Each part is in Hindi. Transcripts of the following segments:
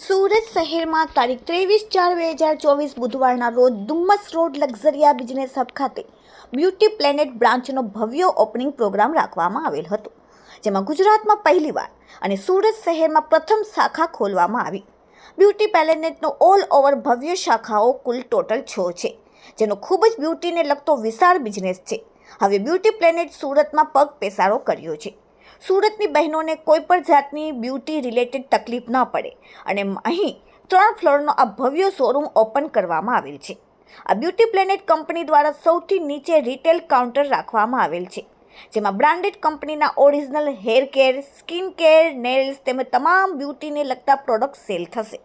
સુરત શહેરમાં તારીખ ત્રેવીસ ચાર બે હજાર ચોવીસ બુધવારના રોજ Dumas road Luxuria business hub ખાતે બ્યુટી પ્લેનેટ બ્રાન્ચનો ભવ્ય ઓપનિંગ પ્રોગ્રામ રાખવામાં આવેલ હતો, જેમાં ગુજરાતમાં પહેલીવાર અને સુરત શહેરમાં પ્રથમ શાખા ખોલવામાં આવી. બ્યુટી પ્લેનેટનો ઓલ ઓવર ભવ્ય શાખાઓ કુલ ટોટલ છ છે, જેનો ખૂબ જ બ્યુટીને લગતો વિશાળ બિઝનેસ છે. હવે બ્યુટી પ્લેનેટ સુરતમાં પગ પેસારો કર્યો છે. સુરતની બહેનોને કોઈ પણ જાતની બ્યુટી રિલેટેડ તકલીફ ન પડે અને અહીં ત્રણ ફ્લોરનો આ ભવ્ય શોરૂમ ઓપન કરવામાં આવેલ છે. આ બ્યુટી પ્લેનેટ કંપની દ્વારા સૌથી નીચે રિટેલ કાઉન્ટર રાખવામાં આવેલ છે, જેમાં બ્રાન્ડેડ કંપનીના original hair care, skin care, nails તેમજ તમામ બ્યુટીને લગતા પ્રોડક્ટ સેલ થશે.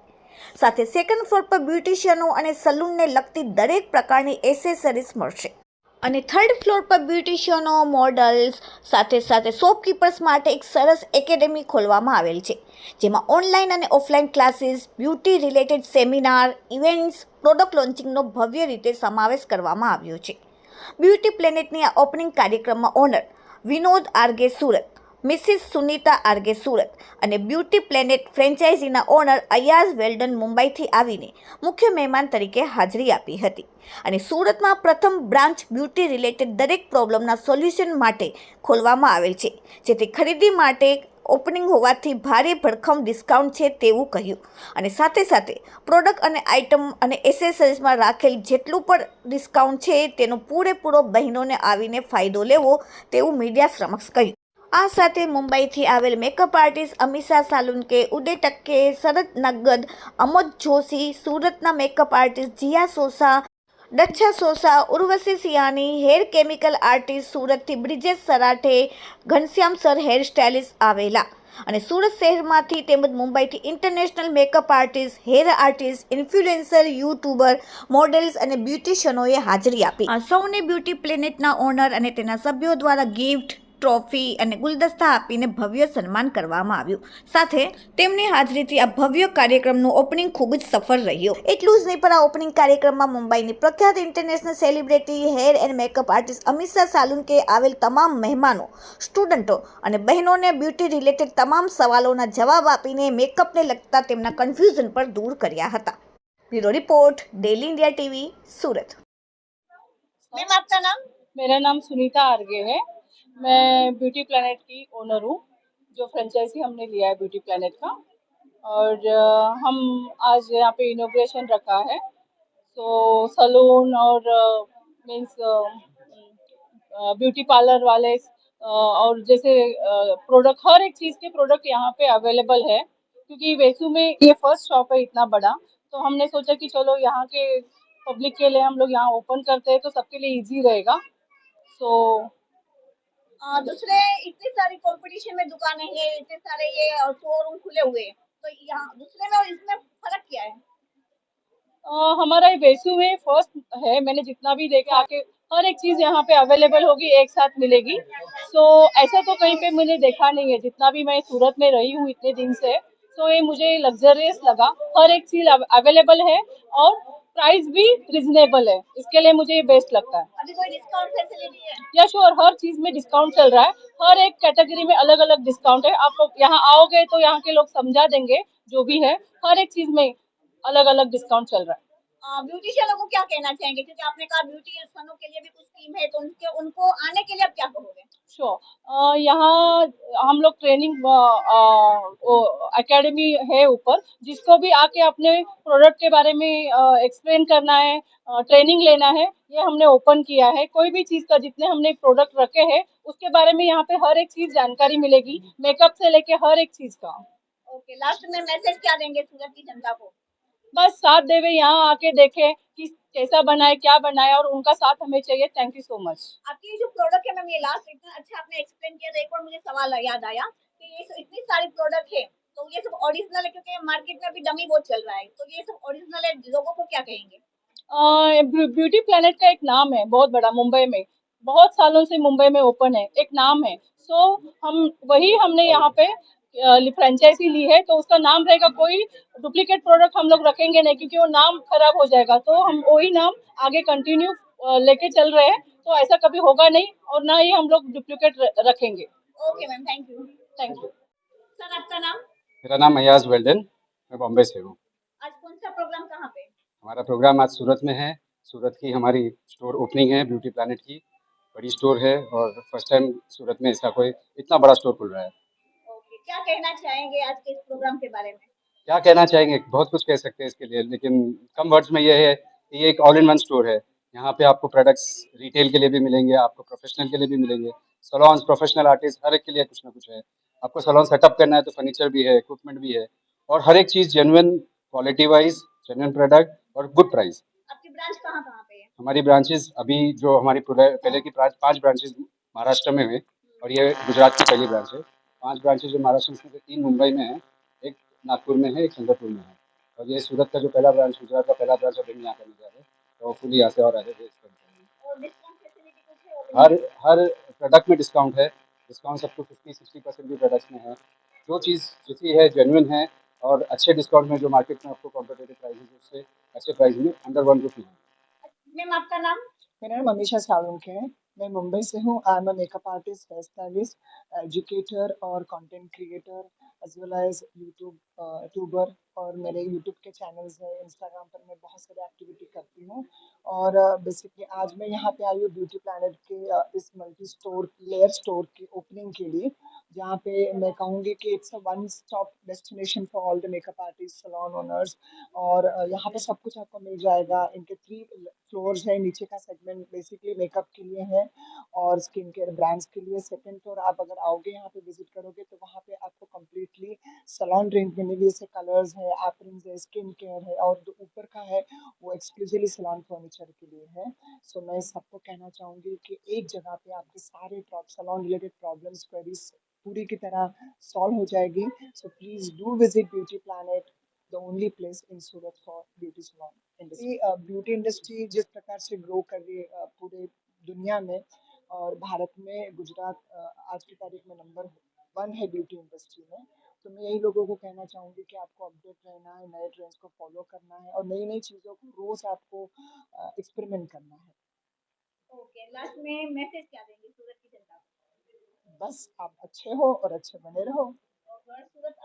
સાથે સેકન્ડ ફ્લોર પર બ્યુટિશિયનો અને સલૂનને લગતી દરેક પ્રકારની એસેસરીઝ મળશે. અને થર્ડ ફ્લોર પર બ્યુટિશિયનો મોડલ્સ સાથે સાથે શોપકીપર્સ માટે એક સરસ એકેડેમી ખોલવામાં આવેલ છે. જેમાં ઓનલાઈન અને offline classes beauty related seminar events product લોન્ચિંગનો ભવ્ય રીતે સમાવેશ કરવામાં આવ્યો છે. બ્યુટી પ્લેનેટની આ ઓપનિંગ કાર્યક્રમમાં ઓનર વિનોદ આરગે સુરત મિસિસ સુનીતા આર્ગે સુરત અને બ્યુટી પ્લેનેટ ફ્રેન્ચાઇઝીના ઓનર અયાઝ વેલ્ડન મુંબઈથી આવીને મુખ્ય મહેમાન તરીકે હાજરી આપી હતી. અને સુરતમાં પ્રથમ બ્રાન્ચ બ્યુટી રિલેટેડ દરેક પ્રોબ્લેમના સોલ્યુશન માટે ખોલવામાં આવેલ છે. જેથી ખરીદી માટે ઓપનિંગ હોવાથી ભારે ભડખમ ડિસ્કાઉન્ટ છે તેવું કહ્યું. અને સાથે સાથે પ્રોડક્ટ અને આઇટમ અને એસેસરીઝમાં રાખેલ જેટલું પણ ડિસ્કાઉન્ટ છે તેનો પૂરેપૂરો બહેનોને આવીને ફાયદો લેવો તેવું મીડિયા સમક્ષ કહ્યું. આ સાથે મુંબઈથી આવેલ મેકઅપ આર્ટિસ્ટ અમીષા સાલુનકે ઉદય ટક્કે શરદ નગદ, અમોદ જોશી, સુરતના makeup artist Jiya Sosa Daccha Sosa, Urvashi Siyani hair chemical artist સુરતથી Brijesh Sarathe, Ghanshyam sir hair stylist આવેલા. અને સુરત શહેરમાંથી તેમજ મુંબઈથી international makeup artist hair artist influencer YouTuber models અને બ્યુટિશિયનોએ હાજરી આપી. સૌને બ્યુટી પ્લેનેટના ઓનર અને તેના સભ્યો દ્વારા ગિફ્ટ ટ્રોફી અને ગુલદસ્તા આપીને ભવ્ય સન્માન કરવામાં આવ્યું સાથે તેમની હાજરીથી આ ભવ્ય કાર્યક્રમનું ઓપનિંગ ખૂબ જ સફળ રહ્યું એટલું જ નહીં પણ આ ઓપનિંગ કાર્યક્રમમાં મુંબઈની પ્રખ્યાત international celebrity hair and makeup artist Amisha Salunke આવેલ તમામ મહેમાનો સ્ટુડન્ટો અને બહેનોને બ્યુટી રિલેટેડ તમામ સવાલોના જવાબ આપીને મેકઅપને લગતા તેમના કન્ફ્યુઝન પર દૂર કર્યા હતા bureau report daily India TV Surat ma'am आपका नाम मेरा नाम सुनीता आर्गे है मैं ब्यूटी प्लानट की ओनर हूँ, जो फ्रेंचाइजी हमने लिया है ब्यूटी प्लानट का। और हम आज यहाँ पे इनोग्रेशन रखा है। तो सलून और मीन्स ब्यूटी पार्लर वाले और जैसे प्रोडक्ट हर एक चीज़ के प्रोडक्ट यहाँ पे अवेलेबल है। क्योंकि वेसू में ये फ़र्स्ट शॉप है इतना बड़ा। तो हमने सोचा कि चलो यहाँ के पब्लिक के लिए हम लोग यहाँ ओपन करते हैं तो सबके लिए इजी रहेगा। सो दूसरे इतनी सारी कंपटीशन में दुकानें हैं इतने सारे ये शोरूम खुले हुए तो यहाँ दूसरे में और इसमें फ़र्क क्या है? अ, हमारा ये वेसू में फ़र्स्ट है मैंने जितना भी देखा आके हर एक चीज़ यहाँ पे अवेलेबल होगी एक साथ मिलेगी। सो so, ऐसा तो कहीं पे मैंने देखा नहीं है जितना भी मैं सूरत में रही हूँ इतने दिन से सो ये मुझे लग्जरियस लगा। हर एक चीज़ अवेलेबल है और प्राइस भी रिजनेबल है। इसके लिए मुझे ये बेस्ट लगता है। अभी कोई डिस्काउंट फैसिलिटी है? या श्योर हर चीज़ में डिस्काउंट चल रहा है। हर एक कैटेगरी में अलग अलग डिस्काउंट है। आप लोग यहाँ आओगे तो यहाँ के लोग समझा देंगे जो भी है। हर एक चीज़ में अलग अलग डिस्काउंट चल रहा है। ब्यूटिशियनों को क्या कहना चाहेंगे? क्योंकि आपने कहा ब्यूटिशियनों के लिए भी कुछ स्कीम है तो उनके उनको आने के लिए आप क्या कहोगे? श्योर यहाँ हम लोग ट्रेनिंग एकेडमी है ऊपर जिसको भी आके अपने प्रोडक्ट के बारे में एक्सप्लेन करना है ट्रेनिंग लेना है ये हमने ओपन किया है। कोई भी चीज़ का जितने हमने प्रोडक्ट रखे हैं उसके बारे में यहाँ पे हर एक चीज़ जानकारी मिलेगी मेकअप से लेके हर एक चीज़ का। ओके लास्ट में मैसेज क्या देंगे सूरत की जनता को? बस साथ देवे यहाँ आके देखे कि कैसा बनाए क्या बनाए और उनका साथ हमें चाहिए। थैंक यू सो मच आपकी जो प्रोडक्ट है मैम ये लास्ट इतना अच्छा आपने एक्सप्लेन किया। था एक और मुझे सवाल याद आया कि ये इतनी सारी प्रोडक्ट है तो ये सब ओरिजिनल है क्योंकि मार्केट में अभी डमी बहुत चल रहा है। तो ये सब ओरिजिनल है लोगों को क्या कहेंगे? ब्यूटी प्लेनेट का एक नाम है बहुत बड़ा मुंबई में। बहुत सालों से मुंबई में ओपन है एक नाम है। सो so, हम वही हमने यहाँ पे फ्रेंचाइजी ली है तो उसका नाम रहेगा कोई डुप्लीकेट प्रोडक्ट हम लोग रखेंगे नहीं क्योंकि वो नाम खराब हो जाएगा। तो हम वही नाम आगे कंटिन्यू लेके चल रहे हैं तो ऐसा कभी होगा नहीं और ना ही हम लोग डुप्लीकेट रखेंगे। Okay ma'am thank you thank you sir आपका नाम? मेरा नाम अयाज वेल्डन मैं बॉम्बे से हूँ। आज कौन सा प्रोग्राम कहाँ पे? हमारा प्रोग्राम आज सूरत में है। सूरत की हमारी स्टोर ओपनिंग है ब्यूटी प्लानट की। बड़ी स्टोर है और फ़र्स्ट टाइम सूरत में इसका कोई इतना बड़ा स्टोर खुल रहा है। क्या कहना चाहेंगे आज के इस प्रोग्राम के बारे में? क्या कहना चाहेंगे? बहुत कुछ कह सकते हैं इसके लिए लेकिन कम वर्ड्स में ये है कि ये एक ऑल इन वन स्टोर है। यहाँ पे आपको प्रोडक्ट्स रिटेल के लिए भी मिलेंगे आपको प्रोफेशनल के लिए भी मिलेंगे। सलॉन्स प्रोफेशनल आर्टिस्ट हर एक के लिए कुछ ना कुछ है। आपको सलॉन सेटअप करना है तो फर्नीचर भी है इक्विपमेंट भी है और हर एक चीज़ genuine quality wise genuine product और गुड प्राइस आपकी ब्रांच कहाँ कहाँ पे है? हमारी ब्रांचेस अभी जो हमारी पहले की पाँच ब्रांचेस महाराष्ट्र में हुई और ये गुजरात की पहली ब्रांच है। पाँच ब्रांचेस जो महाराष्ट्र में तीन मुंबई में है एक नागपुर में है एक चंद्रपुर में है। और ये सूरत का जो पहला ब्रांच गुजरात का पहला ब्रांच अभी यहाँ करने जा रहे तो फुली यहाँ से और आगे है हर हर प्रोडक्ट में डिस्काउंट है। डिस्काउंट सबको फिफ्टी सिक्सटी परसेंट भी प्रोडक्ट्स में है। जो चीज़ जितनी है जेन्युइन है और अच्छे डिस्काउंट में जो मार्केट में आपको कॉम्पिटेटिव प्राइस है उससे अच्छे प्राइस में अंडर वन रुपी है। मैम आपका नाम? मेरा नाम अमीशा सालुंके है। मैं मुंबई से हूँ। I am a makeup artist hair stylist educator और content creator as well as YouTube tuber और मेरे यूट्यूब के चैनल्स हैं। इंस्टाग्राम पर मैं बहुत सारी एक्टिविटी करती हूँ। और बेसिकली आज मैं यहाँ पे आई हूँ ब्यूटी प्लानट के uh, इस मल्टी स्टोर लेयर स्टोर की ओपनिंग के लिए। जहाँ पे मैं कहूँगी कि it's a one stop destination for all the makeup artist salon owners और यहाँ पे सब कुछ आपको मिल जाएगा। इनके थ्री फ्लोर्स है, नीचे का सेगमेंट बेसिकली मेकअप के लिए है और स्किन केयर ब्रांड्स के लिए। सेकंड फ्लोर आप अगर आओगे, यहाँ पे विज़िट करोगे तो वहाँ पे आपको कम्प्लीटली सलोन रेंज मिलेगी जैसे कलर्स है एप्रन्स है स्किन केयर है और जो ऊपर का है, वो एक्सक्लूसिवली सलॉन फर्नीचर के लिए है। सो मैं सबको कहना चाहूँगी कि एक जगह पे आपके सारे सलोन रिलेटेड प्रॉब्लम्स क्वेरीज पूरी की तरह सॉल्व हो जाएगी। So please do visit beauty planet the only place in Surat for beauty salon industry beauty industry जिस प्रकार से ग्रो कर रही है uh, पूरे दुनिया में और भारत में गुजरात uh, आज की तारीख में नंबर वन है ब्यूटी इंडस्ट्री में। तो मैं यही लोगों को कहना चाहूँगी कि आपको अपडेट रहना है नए ट्रेंड्स को फॉलो करना है और नई नई चीज़ों को रोज़ आपको एक्सपेरिमेंट करना है। ओके लास्ट में मैसेज क्या देंगे? सूरत की जनता को। बस आप अच्छे हो और अच्छे बने रहो। सूरत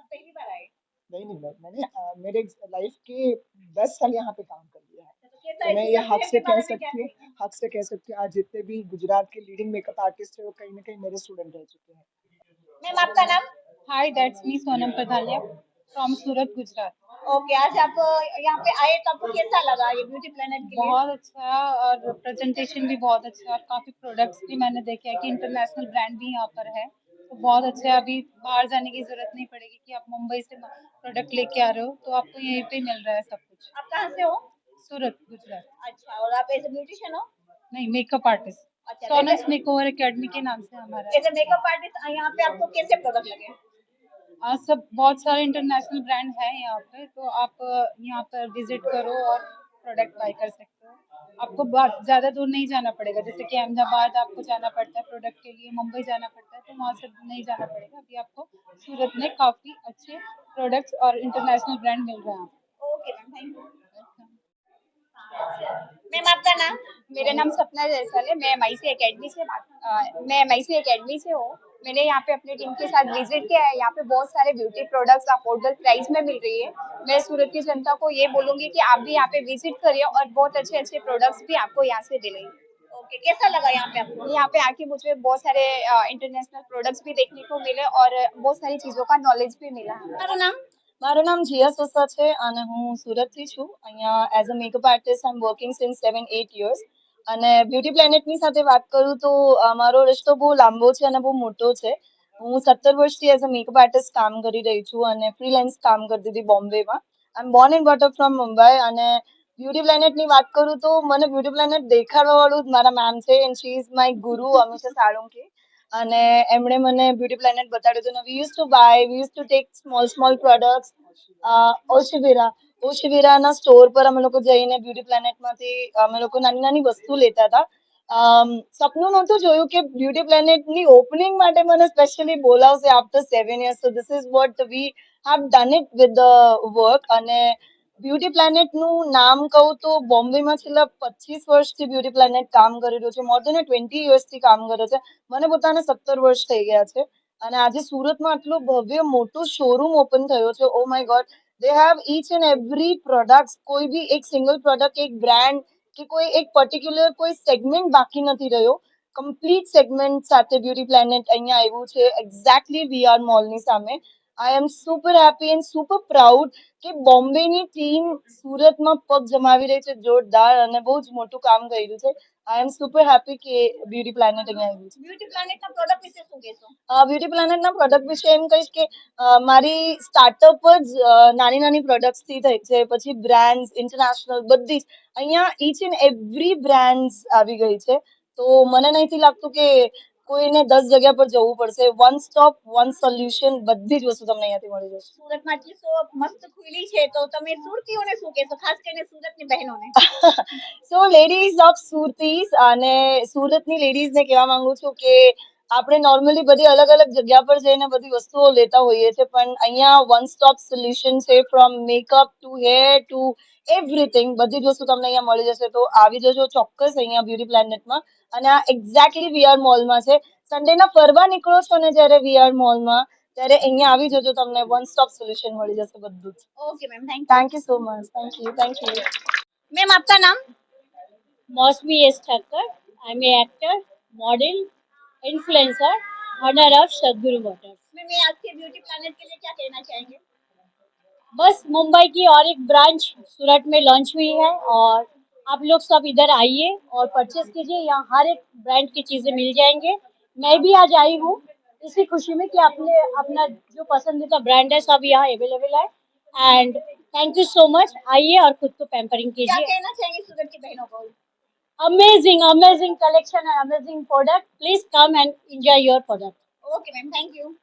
नहीं नहीं मैं- मैंने अ, मेरे लाइफ के दस साल यहाँ पे काम कर लिया है। तो तो मैं ये हक से कह में सकती हूँ हक से कह सकती हूँ आज जितने भी गुजरात के लीडिंग मेकअप आर्टिस्ट है वो कहीं ना कहीं मेरे स्टूडेंट रह चुके हैं। मैम आपका नाम? Hi, that's me Sonam Pradhalia from Surat, Gujarat. Okay आज आप यहाँ पे आए तो आपको कैसा लगा ये ब्यूटी प्लानट के लिए? बहुत अच्छा और प्रेजेंटेशन भी बहुत अच्छा और काफ़ी प्रोडक्ट्स भी मैंने देखे हैं कि इंटरनेशनल ब्रांड भी यहाँ पर है। तो बहुत अच्छे है अभी बाहर जाने की ज़रूरत नहीं पड़ेगी कि आप मुंबई से प्रोडक्ट लेके आ रहे हो तो आपको यहीं पे मिल रहा है सब कुछ। आप कहाँ से हो? सूरत गुजरात। अच्छा और आप एज ब्यूटिशियन हो? नहीं मेकअप आर्टिस्ट अच्छा, सोनस मेकओवर एकेडमी के नाम से हमारा एज मेकअप आर्टिस्ट यहाँ पे आपको कैसे प्रोडक्ट लगे? आज सब बहुत सारे इंटरनेशनल ब्रांड हैं यहाँ पे तो आप यहाँ पर विज़िट करो और प्रोडक्ट बाय कर सकते हो। आपको बहुत ज़्यादा दूर नहीं जाना पड़ेगा जैसे कि अहमदाबाद आपको जाना पड़ता है प्रोडक्ट के लिए मुंबई जाना पड़ता है तो वहाँ से नहीं जाना पड़ेगा। अभी आपको सूरत में काफ़ी अच्छे प्रोडक्ट्स और इंटरनेशनल ब्रांड मिल रहे हैं। Okay ma'am thank you ma'am आपका नाम? मेरा नाम सपना जैसल है मैं एम एकेडमी से बात अ, मैं एम एकेडमी से हूँ। मैंने यहाँ पे अपनी टीम के साथ विजिट किया है यहाँ पे बहुत सारे ब्यूटी प्रोडक्ट्स अफोर्डेबल प्राइस में मिल रही है मैं सूरत की जनता को ये बोलूंगी कि आप भी यहाँ पे विजिट करिए और बहुत अच्छे अच्छे प्रोडक्ट्स भी आपको यहाँ से मिलेंगे ओके कैसा लगा यहाँ पे आपको यहाँ पे आके मुझे बहुत सारे इंटरनेशनल प्रोडक्ट्स भी देखने को मिले और बहुत सारी चीज़ों का नॉलेज भी मिला તમારું નામ મારું નામ જીયા સોસા છે અને હું સુરતથી છું અહીંયા as a makeup artist I am working since seven eight years અને બ્યુટી પ્લેનેટની સાથે વાત કરું તો અમારો મારો રસ્તો બહુ લાંબો છે અને બહુ મોટો છે. હું સત્તર વર્ષથી એઝ અ મેકઅપ આર્ટિસ્ટ કામ કરી રહી છું અને ફ્રીલેન્સ કામ કરતી હતી બોમ્બેમાં. I am born and but from Mumbai અને બ્યુટી પ્લેનેટની વાત કરું તો, મને બ્યુટી પ્લેનેટ દેખાડવાવાળું જ મારા મેમ છે એન્ડ શી ઇઝ માય ગુરુ અમિષા સાળુંકી. અને એમણે મને બ્યુટી પ્લેનેટ બતાડ્યું હતું. We use to buy we use to take small small products Oshiwara ઓશિવિરાના store પર અમે લોકો જઈને બ્યુટી પ્લેનેટમાંથી અમે લોકો નાની નાની વસ્તુ લેતા હતા. સપનું નહોતું જોયું કે બ્યુટી પ્લેનેટની ઓપનિંગ માટે મને specially બોલાવશે after seven years so this is what we have done it with the work અને બ્યુટી પ્લેનેટનું નામ કહું તો બોમ્બેમાં છેલ્લા પચીસ વર્ષથી બ્યુટી પ્લેનેટ કામ કરી રહ્યું છે. મોર દેન ટ્વેન્ટી યર્સથી કામ કરે છે. મને પોતાને સત્તર વર્ષ થઈ ગયા છે. અને આજે સુરતમાં આટલું ભવ્ય મોટું શોરૂમ ઓપન થયો છે. ઓ my god they have each and every product કોઈ બી એક સિંગલ પ્રોડક્ટ એક બ્રાન્ડ કે કોઈ એક પર્ટિક્યુલર કોઈ સેગમેન્ટ બાકી નથી રહ્યો કમ્પ્લીટ સેગમેન્ટ સાથે બ્યુટી પ્લેનેટ અહીંયા આવ્યું છે એક્ઝેક્ટલી વી આર મોલની સામે I am super happy and super proud કે બોમ્બેની ટીમ સુરતમાં પગ જમાવી રહી છે જોરદાર અને બહુ જ મોટું કામ કર્યું છે. આઈ એમ સુપર હેપી કે બ્યુટી પ્લાનેટ અહીંયા આવ્યું છે. બ્યુટી પ્લાનેટના પ્રોડક્ટ વિશે શું કહેશો? બ્યુટી પ્લાનેટના પ્રોડક્ટ વિશે એમ કહીશ કે મારી સ્ટાર્ટઅપ જ નાની નાની પ્રોડક્ટ્સથી થઈ છે. પછી બ્રાન્ડ્સ ઇન્ટરનેશનલ બધી જ. અહીંયા ઈચ એન્ડ એવરી બ્રાન્ડ્સ આવી ગઈ છે. તો મને નથી લાગતું કે કોઈને દસ જગ્યા પર જવું પડશે. વન સ્ટોપ વન સોલ્યુશન બધી જ વસ્તુ તમને અહીંયાથી મળી જશે. સુરતમાં આટલી શોપ મસ્ત ખુલી છે તો તમે સુરતીઓને શું કહેશો? ખાસ કરીને સુરતની બહેનોને. સો લેડીઝ ઓફ સુરતીસ અને સુરતની લેડીઝને કહેવા માંગુ છું કે આપણે નોર્મલી બધી અલગ અલગ જગ્યા પર જઈને બધી વસ્તુઓ લેતા હોઈએ છીએ પણ અહીંયા વન સ્ટોપ સોલ્યુશન છે from makeup to hair to everything બધી જ વસ્તુ તમને અહીંયા મળી જશે. તો આવી જજો ચોક્કસ અહીંયા બ્યુટી પ્લાનેટમાં અને આ એક્ઝેક્ટલી વીઆર મોલમાં છે. સન્ડેના ફરવા નીકળો છો ને જ્યારે વીઆર મોલમાં ત્યારે અહીંયા આવી જજો તમને વન સ્ટોપ સોલ્યુશન મળી જશે બધું જ. Okay ma'am thank you so much thank you thank you ma'am આપતા નામ? Mousami S Thakkar I am a actor model owner of Sadhguru Motors. Ma'am ये ब्यूटी प्लानेट के लिए क्या कहना चाहेंगे? बस मुंबई की और एक ब्रांच सूरत में लॉन्च हुई है और आप लोग सब इधर आइए और परचेस कीजिए। यहाँ हर एक ब्रांड की चीज़ें मिल जाएँगे। मैं भी आज आई हूँ। इसी खुशी में कि आपने अपना जो पसंदीदा ब्रांड है सब यहाँ अवेलेबल है। And thank you so much आइए और खुद को पैम्परिंग क्या कीजिए। कहना सूरत की बहनों को? amazing, amazing collection and amazing product. Please come and enjoy your product. Okay, ma'am. Thank you.